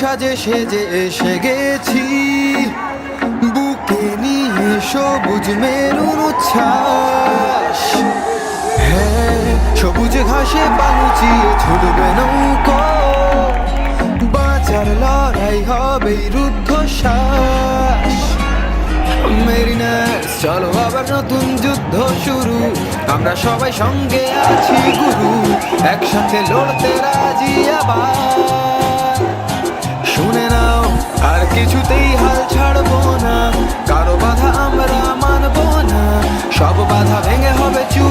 সাজে সেজে এসে গেছি। বুকে নিয়ে সবুজ মেরুর উচ্ছ্বাস। হ্যাঁ সবুজ ঘাসে পালুচিয়ে ছুটবে নৌকো। বাঁচার লড়াই হবে মেরিনার্স চলো আবার নতুন যুদ্ধ শুরু। আমরা সবাই সঙ্গে আছি, গুরু। একসাথে লড়তে রাজি আবার। ပပသာဘင်ငယ်ဟောပဲချူ